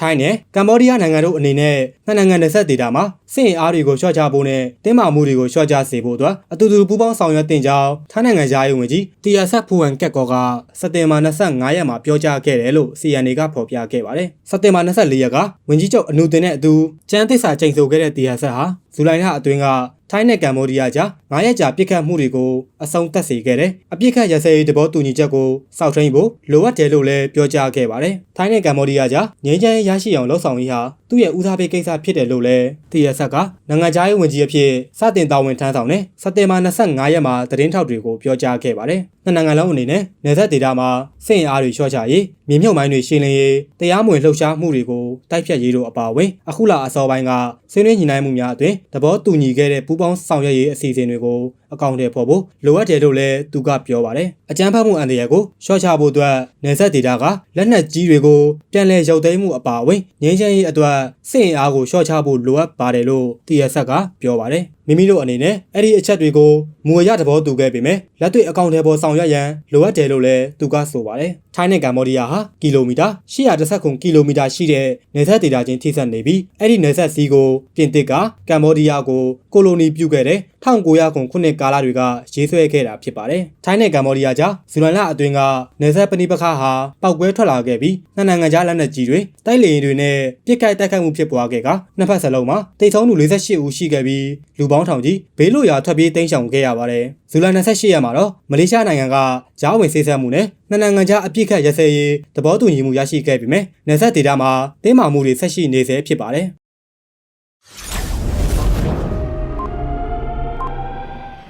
ထိုင်းနဲ့ကမ္ဘောဒီးယားနိုင်ငံတို့အနေနဲ့နှစ်နိုင်ငံနယ်စပ်ဒေသမှာစစ်အင်အားတွေကိုလျှော့ချဖို့နဲ့တင်းမာမှုတွေကိုလျှော့ချစေဖို့အတွက်အတူတူပူးပေါင်းဆောင်ရွက်တင်ကြောင်းထိုင်းနိုင်ငံသားရေးဝန်ကြီးတီယာဆက်ဖူဝမ်ကက်ကောကစက်တင်ဘာ25ရက်မှာပြောကြားခဲ့တယ်လို့ CNA ကဖော်ပြခဲ့ပါတယ်။စက်တင်ဘာ24ရက်ကဝန်ကြီးချုပ်အနုတင်နဲ့အတူကျန်းသစ္စာချိန်ဆိုခဲ့တဲ့တီယာဆက်ဟာဇူလိုင်လအတွင်းက ထိုင်းနဲ့ကမ္ဘောဒီးယားကြား9ရက်ကြာပြစ်ခတ်မှုတွေကိုအဆုံးသတ်စေခဲ့တယ်။အပြစ်ခတ်ရစဲရေးတဘောတူညီချက်ကိုစောက်ထိန်ဖို့လိုအပ်တယ်လို့လည်းပြောကြားခဲ့ပါတယ်။ထိုင်းနဲ့ကမ္ဘောဒီးယားကြားငြိမ်းချမ်းရေးရရှိအောင်လှုံ့ဆော်ရေးဟာသူ့ရဲ့ဦးစားပေးကိစ္စဖြစ်တယ်လို့လည်းတရဆက်ကနိုင်ငံခြားရေးဝန်ကြီးအဖြစ်စတင်တာဝန်ထမ်းဆောင်တဲ့စက်တင်ဘာ25ရက်မှာသတင်းထောက်တွေကိုပြောကြားခဲ့ပါတယ်။နှစ်နိုင်ငံလုံးအနေနဲ့နယ်စပ်ဒေသမှာစစ်အင်အားတွေလျှော့ချရေးမြေမြုပ်မိုင်းတွေရှင်းလင်းရေးတရားမဝင်လှုပ်ရှားမှုတွေကိုတိုက်ဖြတ်ရေးတို့အပါအဝင်အခုလအစောပိုင်းကဆွေးနွေးညှိနှိုင်းမှုများအတွင်သဘောတူညီခဲ့တဲ့ပူးပေါင်းဆောင်ရွက်ရေးအစီအစဉ်တွေကို အကောင့်တွေဖော်ဖို့လိုအပ်တယ်လို့လည်းသူကပြောပါတယ်။အကြမ်းဖက်မှုအန္တရာယ်ကိုရှော့ချဖို့အတွက်နယ်စပ်ဒေသကလက်နက်ကြီးတွေကိုပြန်လည်ရုပ်သိမ်းမှုအပါအဝင်ငြိမ်းချမ်းရေးအတွက်စစ်အင်အားကိုရှော့ချဖို့လိုအပ်ပါတယ်လို့ TSS ကပြောပါတယ်။ မိမိတို့အနေနဲ့အဲ့ဒီအချက်တွေကိုမူရသဘောတူခဲ့ပေမဲ့လက်တွေ့အကောင့်တွေပေါ်ဆောင်ရွက်ရန်လိုအပ်တယ်လို့လည်းသူကဆိုပါတယ်။ထိုင်းနဲ့ကမ္ဘောဒီးယားဟာကီလိုမီတာ819ကီလိုမီတာရှိတဲ့နယ်စပ်ဒေသချင်းထိစပ်နေပြီးအဲ့ဒီနယ်စပ်စီးကိုပြင်သစ်ကကမ္ဘောဒီးယားကိုကိုလိုနီပြုခဲ့တဲ့1900ခုနှစ်ကာလတွေကရေးဆွဲခဲ့တာဖြစ်ပါတယ်။ထိုင်းနဲ့ကမ္ဘောဒီးယားကြားဇူလိုင်လအတွင်းကနယ်စပ်ပဏိပခါဟာပောက်ကွဲထွက်လာခဲ့ပြီးနှစ်နိုင်ငံကြားလက်နက်ကြီးတွေတိုက်လေယာဉ်တွေနဲ့ပြစ်ခတ်တိုက်ခိုက်မှုဖြစ်ပွားခဲ့ကနှစ်ဖက်စလုံးမှာတိတ်ဆုံးသူ48ဦးရှိခဲ့ပြီးလူပေါင်းထောင်ကြီးဘေးလွတ်ရာထွက်ပြေးတိမ်းရှောင်ခဲ့ရပါတယ်။ဇူလိုင်28ရက်မှာတော့မလေးရှားနိုင်ငံကကြားဝင်ဆေးဆက်မှုနဲ့နှစ်နိုင်ငံကြားအပြစ်ခတ်ရစဲရေးသဘောတူညီမှုရရှိခဲ့ပြီးမြဲနယ်စပ်ဒေသမှာတင်းမာမှုတွေဆက်ရှိနေဆဲဖြစ်ပါတယ်။